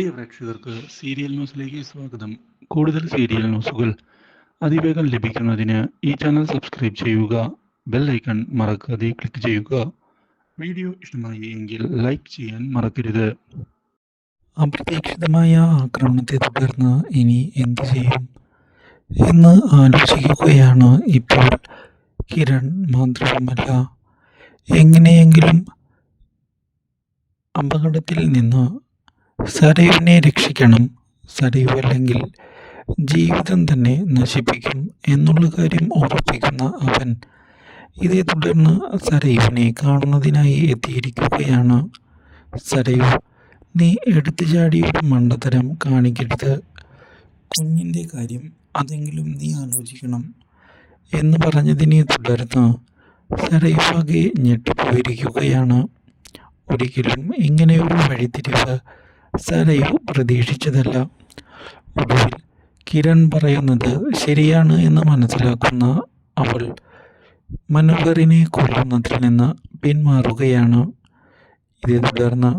പ്രിയ പ്രേക്ഷകർക്ക് സീരിയൽ ന്യൂസിലേക്ക് സ്വാഗതം. കൂടുതൽ സീരിയൽ ന്യൂസുകൾ അതിവേഗം ലഭിക്കുന്നതിന് ഈ ചാനൽ സബ്സ്ക്രൈബ് ചെയ്യുക ബെൽ ഐക്കൺ മറക്കാതെ ക്ലിക്ക് ചെയ്യുക. വീഡിയോ ഇഷ്ടമായി എങ്കിൽ ലൈക്ക് ചെയ്യാൻ മറക്കരുത്. അപ്രതീക്ഷിതമായ ആക്രമണത്തെ തുടർന്ന് ഇനി എന്ത് ചെയ്യും? എന്ന് ആലോചിക്കുകയാണ് ഇപ്പോൾ കിരൺ മാത്രവുമല്ല എങ്ങനെയെങ്കിലും അപകടത്തിൽ നിന്ന് സരയുവിനെ രക്ഷിക്കണം. സരയു അല്ലെങ്കിൽ ജീവിതം തന്നെ നശിപ്പിക്കും എന്നുള്ള കാര്യം ഉറപ്പിക്കുന്ന അവൻ. ഇതേ തുടർന്ന് സരയുവിനെ കാണുന്നതിനായി എത്തിയിരിക്കുകയാണ്. സരയു നീ എടുത്തു ചാടിയൊരു മണ്ടത്തരം കാണിക്കരുത്. കുഞ്ഞിന്റെ കാര്യം അതെങ്കിലും നീ ആലോചിക്കണം എന്ന് പറഞ്ഞതിനെ തുടർന്ന് സരയുവാകെ ഞെട്ടിപ്പോയിരിക്കുകയാണ്. ഒരിക്കലും ഇങ്ങനെയൊരു വഴിത്തിരിവ് സരയു പ്രതീക്ഷിച്ചതല്ല. ഒടുവിൽ കിരൺ പറയുന്നത് ശരിയാണ് എന്ന് മനസ്സിലാക്കുന്ന അവൾ മനോഹറിനെ കൊല്ലുന്നതിൽ നിന്ന് പിന്മാറുകയാണ്. ഇതേ തുടർന്ന്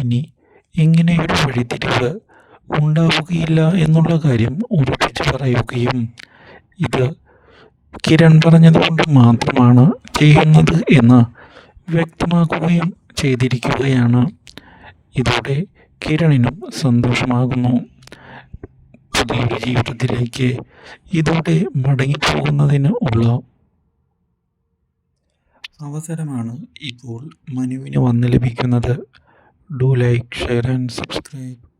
ഇനി ഇങ്ങനെയൊരു വഴിത്തിരിവ് ഉണ്ടാവുകയില്ല എന്നുള്ള കാര്യം ഉറപ്പിച്ചു പറയുകയും ഇത് കിരൺ പറഞ്ഞതുകൊണ്ട് മാത്രമാണ് ചെയ്യുന്നത് എന്ന് വ്യക്തമാക്കുകയും ചെയ്തിരിക്കുകയാണ്. ഇതോടെ കിരണിനും സന്തോഷമാകുന്നു. പുതിയൊരു ജീവിതത്തിലേക്ക് ഇതോടെ മടങ്ങിപ്പോകുന്നതിന് ഉള്ള അവസരമാണ് ഇപ്പോൾ മനുവിന് വന്ന് ലഭിക്കുന്നത്. Do like share and subscribe